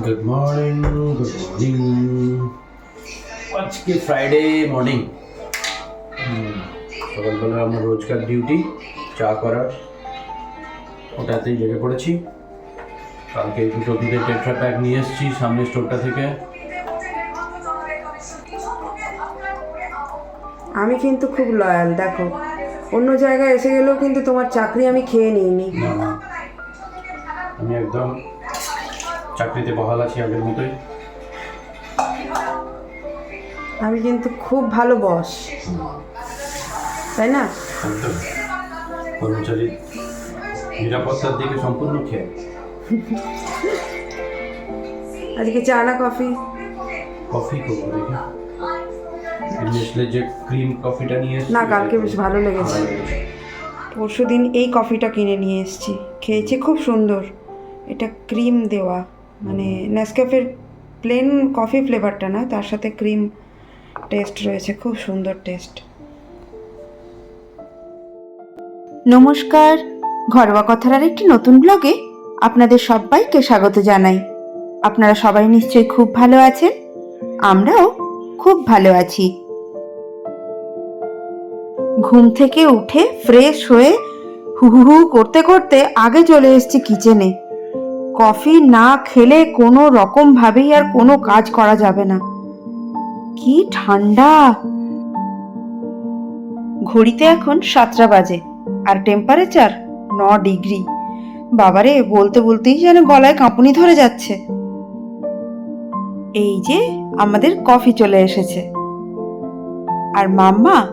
Good morning good morning আজকে Friday morning সকালবেলা আমার রোজকার ডিউটি চা করার। ওটাতেই লেগে পড়েছি। কালকে দুটো দুধে টেট্রা প্যাক নিয়ে এসেছি সামনের স্টোরটা থেকে। আমি কিন্তু খুব লয়াল দেখো। অন্য জায়গায় এসে গেলেও কিন্তু তোমার চাকরি আমি খেয়ে নিইনি। আমি একদম চাকরিতে বহাল আছি আগের মতোই। আমি কিন্তু খুব ভালো বস। তাই না? একদম। কর্মচারী নিরাপত্তার দিকে সম্পূর্ণ খেয়ে আজকে চা না কফি? কফি করব দেখি। নেসলে যে ক্রিম কফিটা নিয়ে এসেছি না কালকে বেশ ভালো লেগেছে। ভালো লেগেছে। পরশু দিন এই কফিটা কিনে নিয়ে এসেছি। খেয়েছি খুব সুন্দর। এটা ক্রিম দেওয়া। মানে নেসক্যাফের প্লেন কফি ফ্লেভারটা না তার সাথে ক্রিম টেস্ট রয়েছে খুব সুন্দর টেস্ট নমস্কার ঘরোয়া কথার আর একটি নতুন ব্লগে আপনাদের সবাইকে স্বাগত জানাই। আপনারা সবাই নিশ্চয়ই খুব ভালো আছেন আমরাও খুব ভালো আছি। ঘুম থেকে উঠে ফ্রেশ হয়ে হু হু হু করতে করতে আগে চলে এসেছি কিচেনে কফি না খেলে কোনো রকম ভাবেই আর কোনো কাজ করা যাবে না। কি ঠান্ডা! ঘড়িতে এখন সাতটা বাজে, আর টেম্পারেচার ন ডিগ্রি। বাবারে, বলতে বলতেই যেন গলায় কাঁপুনি ধরে যাচ্ছে। এই যে, আমাদের কফি চলে এসেছে। আর মাম্মা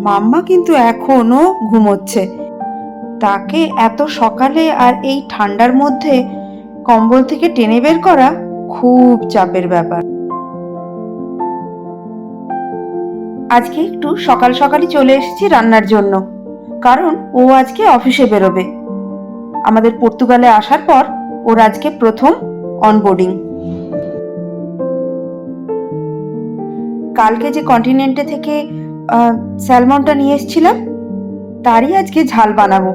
মাম্মা কিন্তু এখনও ঘুমোচ্ছে। তাকে এত সকালে আর এই ঠান্ডার মধ্যে কম্বল থেকে টেনে বের করা খুব চাপের ব্যাপার। আজকে একটু সকাল সকালই চলে এসেছি রান্নার জন্য, কারণ ও আজকে অফিসে বেরোবে। আমাদের পর্তুগালে আসার পর ওর আজকে প্রথম অনবোর্ডিং কালকে যে কন্টিনেন্টে থেকে স্যালমনটা নিয়ে এসেছিলাম, তারই আজকে ঝাল বানাবো।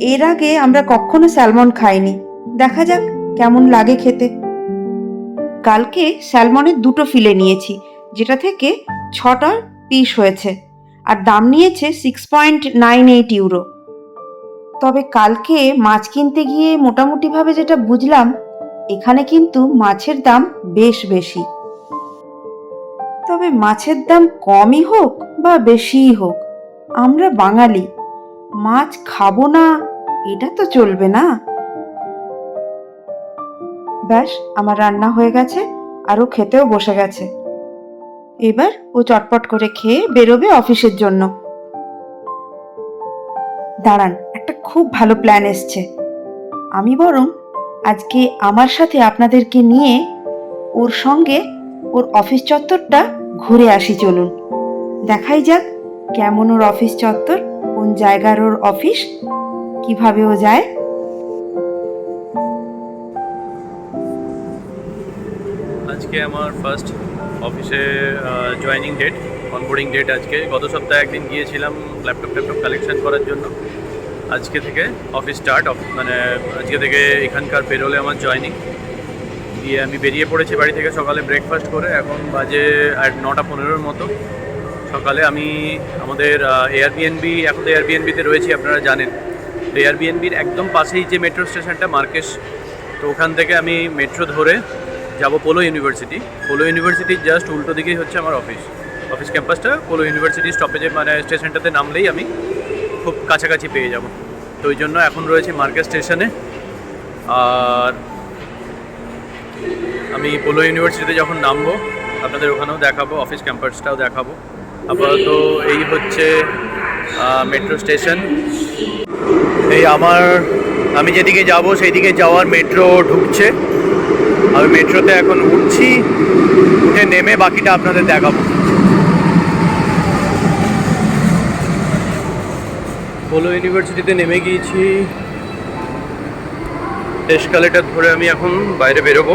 এর আগে আমরা কখনো স্যালমন খাইনি। দেখা যাক কেমন লাগে খেতে। কালকে স্যালমনের দুটো ফিলে নিয়েছি, যেটা থেকে ছটা পিস হয়েছে, আর দাম নিয়েছে six point nine eight euro তবে কালকে মাছ কিনতে গিয়ে মোটামুটিভাবে যেটা বুঝলাম, এখানে কিন্তু মাছের দাম বেশ বেশি। তবে মাছের দাম কমই হোক বা বেশিই হোক, আমরা বাঙালি। মাছ খাব না, এটা তো চলবে না। ব্যাস, আমার রান্না হয়ে গেছে, আর ও খেতেও বসে গেছে। এবার ও চটপট করে খেয়ে বেরোবে অফিসের জন্য। দাঁড়ান, একটা খুব ভালো প্ল্যান এসছে। আমি বরং আজকে আমার সাথে আপনাদেরকে নিয়ে ওর সঙ্গে ওর অফিস চত্বরটা ঘুরে আসি চলুন। দেখাই যাক কেমন ওর অফিস চত্বর। কোন জায়গার ওর অফিস কীভাবে ও যায়? আজকে আমার ফার্স্ট অফিসে জয়েনিং ডেট অনবোর্ডিং ডেট আজকে। গত সপ্তাহে একদিন গিয়েছিলাম ল্যাপটপ ট্যাপটপ কালেকশন করার জন্য। আজকে থেকে অফিস স্টার্ট মানে আজকে থেকে এখানকার পেরোলে আমার জয়েনিং দিয়ে আমি বেরিয়ে পড়েছি বাড়ি থেকে সকালে ব্রেকফাস্ট করে। এখন বাজে আর নটা পনেরোর মতো। সকালে আমি আমাদের এয়ারবিএনবি এখন তো এয়ারবিএনবিতে রয়েছি আপনারা জানেন। তো এয়ারবিএনবির একদম পাশেই যে মেট্রো স্টেশনটা মার্কেশ, তো ওখান থেকে আমি মেট্রো ধরে যাব পোলো ইউনিভার্সিটি পোলো ইউনিভার্সিটির জাস্ট উল্টো দিকেই হচ্ছে আমার অফিস অফিস ক্যাম্পাসটা পোলো ইউনিভার্সিটি স্টপেজে মানে স্টেশনটাতে নামলেই আমি খুব কাছাকাছি পেয়ে যাব। তো ওই জন্য এখন রয়েছে মার্কেট স্টেশনে আর আমি পোলো ইউনিভার্সিটিতে যখন নামবো, আপনাদের ওখানেও দেখাবো অফিস ক্যাম্পাসটাও দেখাবো। আপাতত এই হচ্ছে মেট্রো স্টেশন এই আমার, আমি যেদিকে যাব সেই দিকে যাওয়ার মেট্রো ঢুকছে। আমি মেট্রোতে এখন উঠছি, উঠে নেমে বাকিটা আপনাদের দেখাবো। পোলো ইউনিভার্সিটিতে নেমে গিয়েছি। এসকালেটার ধরে আমি এখন বাইরে বেরোবো।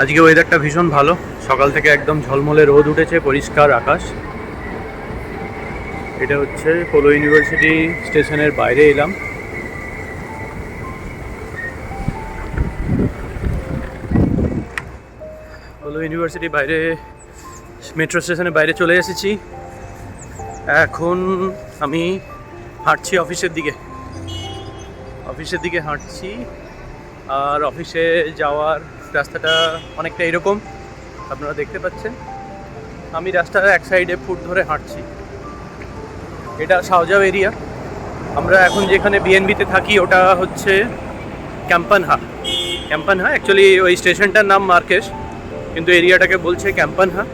আজকে ওয়েদারটা ভীষণ ভালো। সকাল থেকে একদম ঝলমলে রোদ উঠেছে, পরিষ্কার আকাশ। এটা হচ্ছে পোলো ইউনিভার্সিটি স্টেশনের বাইরে এলাম। পোলো ইউনিভার্সিটি বাইরে মেট্রো স্টেশনের বাইরে চলে এসেছি। এখন আমি হাঁটছি অফিসের দিকে। অফিসের দিকে হাঁটছি, আর অফিসে যাওয়ার রাস্তাটা অনেকটা এরকম, আপনারা দেখতে পাচ্ছেন। আমি রাস্তার এক সাইডে ফুট ধরে হাঁটছি। এটা সাউজাও এরিয়া। আমরা এখন যেখানে বিএনবিতে থাকি, ওটা হচ্ছে ক্যাম্পানহা। ক্যাম্পানহা অ্যাকচুয়ালি ওই স্টেশনটার নাম মার্কেশ, কিন্তু এরিয়াটাকে বলছে ক্যাম্পানহা।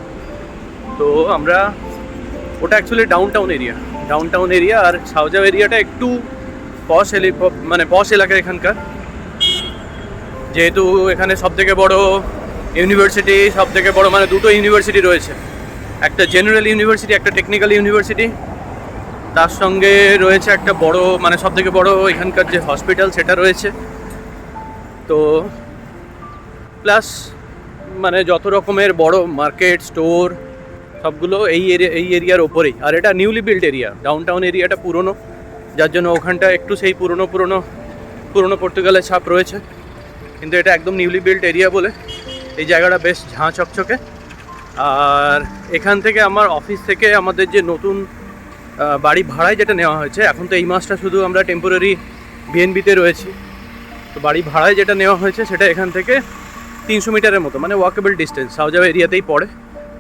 তো আমরা, ওটা actually downtown area downtown area আর সাউজাও এরিয়াটা একটু পশ এলি মানে পশ এলাকা এখানকার। যেহেতু এখানে সব থেকে বড় ইউনিভার্সিটি সব থেকে বড় মানে দুটো ইউনিভার্সিটি রয়েছে। একটা জেনারেল ইউনিভার্সিটি, একটা টেকনিক্যাল ইউনিভার্সিটি। তার সঙ্গে রয়েছে একটা বড় মানে সব থেকে বড় এখানকার যে হসপিটাল, সেটা রয়েছে। তো প্লাস মানে যত রকমের বড় মার্কেট, স্টোর, সবগুলো এই এরিয়া, এই এরিয়ার ওপরেই। আর এটা newly build area downtown এরিয়াটা পুরনো। যার জন্য ওখানটা একটু সেই পুরনো পুরনো পুরনো পর্তুগালের ছাপ রয়েছে। কিন্তু এটা একদম নিউলি বিল্ড এরিয়া বলে এই জায়গাটা বেশ ঝাঁ চকচকে। আর এখান থেকে আমার অফিস থেকে আমাদের যে নতুন বাড়ি ভাড়ায় যেটা নেওয়া হয়েছে, এখন তো এই মাসটা শুধু আমরা টেম্পোরারি বিএনবিতে রয়েছি। তো বাড়ি ভাড়ায় যেটা নেওয়া হয়েছে সেটা এখান থেকে তিনশো মিটারের মতো মানে ওয়াকেবল ডিস্টেন্স সাউজাবা এরিয়াতেই পড়ে।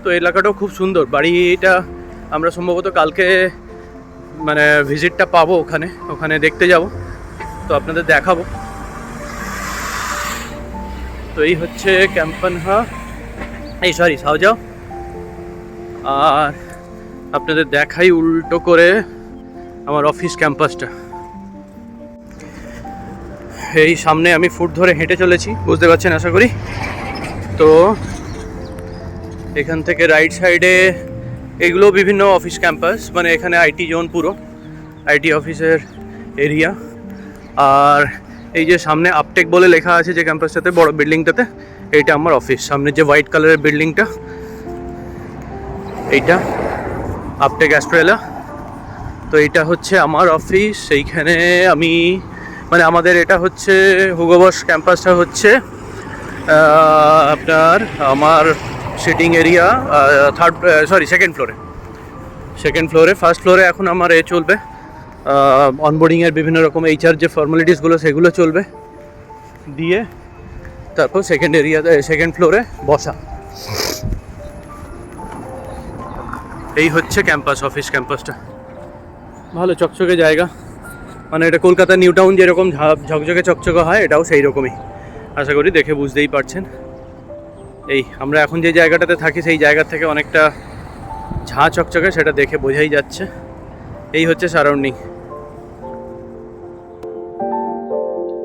তো এলাকাটাও খুব সুন্দর, বাড়িটা আমরা সম্ভবত কালকে মানে ভিজিটটা পাবো ওখানে ওখানে দেখতে যাব। তো আপনাদের দেখাবো। তো এই হচ্ছে ক্যাম্পানহা। এই সরি সাউজাও আর আপনাদের দেখাই উল্টো করে আমার অফিস ক্যাম্পাসটা। এই সামনে আমি ফুট ধরে হেঁটে চলেছি, বুঝতে পারছেন আশা করি? তো এখান থেকে রাইট সাইডে এগুলো বিভিন্ন অফিস ক্যাম্পাস মানে এখানে আইটি জোন পুরো, আইটি অফিসের এরিয়া। আর এই যে সামনে আপটেক বলে লেখা আছে যে ক্যাম্পাসটাতে, বড় বিল্ডিংটাতে, এইটা আমার অফিস সামনে যে হোয়াইট কালারের বিল্ডিংটা, এইটা আপটেক অ্যাস্ট্রেলা তো এইটা হচ্ছে আমার অফিস সেইখানে আমি মানে আমাদের এটা হচ্ছে হুগোবস ক্যাম্পাসটা হচ্ছে আপনার আমার sitting area third sorry second ফ্লোরে সেকেন্ড ফ্লোরে ফার্স্ট ফ্লোরে এখন আমার এ চলবে। অনবোর্ডিংয়ের বিভিন্ন রকম এইচআর যে ফর্মালিটিসগুলো সেগুলো চলবে। দিয়ে তারপর সেকেন্ড এরিয়াতে সেকেন্ড ফ্লোরে বসা। এই হচ্ছে ক্যাম্পাস অফিস ক্যাম্পাসটা ভালো চকচকে জায়গা। মানে এটা কলকাতা নিউ টাউন যেরকম ঝকঝকে চকচকে হয়, এটাও সেই রকমই আশা করি দেখে বুঝতেই পারছেন। এই, আমরা এখন যে জায়গাটাতে থাকি, সেই জায়গা থেকে অনেকটা ঝাঁ চকচকে, সেটা দেখে বোঝাই যাচ্ছে। এই হচ্ছে সারাউন্ডিং।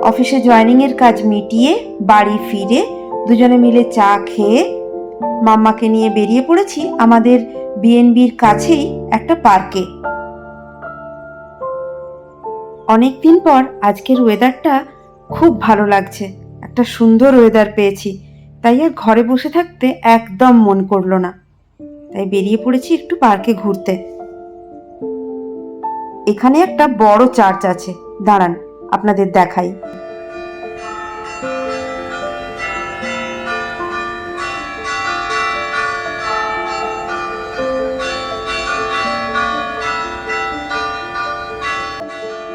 অফিসে জয়েনিংয়ের কাজ মিটিয়ে, বাড়ি ফিরে, দুজনে মিলে চা খেয়ে মাম্মাকে নিয়ে বেরিয়ে পড়েছি আমাদের বিএনবির কাছেই একটা পার্কে। অনেক দিন পর আজকের ওয়েদারটা খুব ভালো লাগছে। একটা সুন্দর ওয়েদার পেয়েছি। তাই আর ঘরে বসে থাকতে একদম মন করল না। তাই বেরিয়ে পড়েছি একটু পার্কে ঘুরতে। এখানে একটা বড় চার্চ আছে। দাঁড়ান। আপনাদের দেখাই।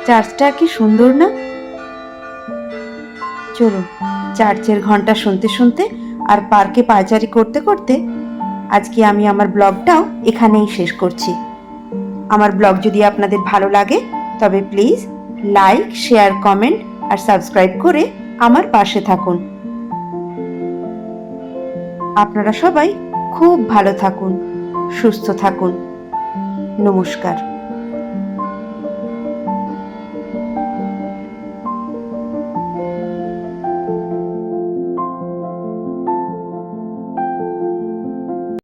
চার্চটা কি সুন্দর না? চলুন, চার্চের ঘণ্টা শুনতে শুনতে আর পার্কে পায়চারি করতে করতে আজকে আমি আমার ব্লগটাও এখানেই শেষ করছি। আমার ব্লগ যদি আপনাদের ভালো লাগে, তবে প্লিজ লাইক, শেয়ার, কমেন্ট আর সাবস্ক্রাইব করে আমার পাশে থাকুন। আপনারা সবাই খুব ভালো থাকুন, সুস্থ থাকুন। নমস্কার।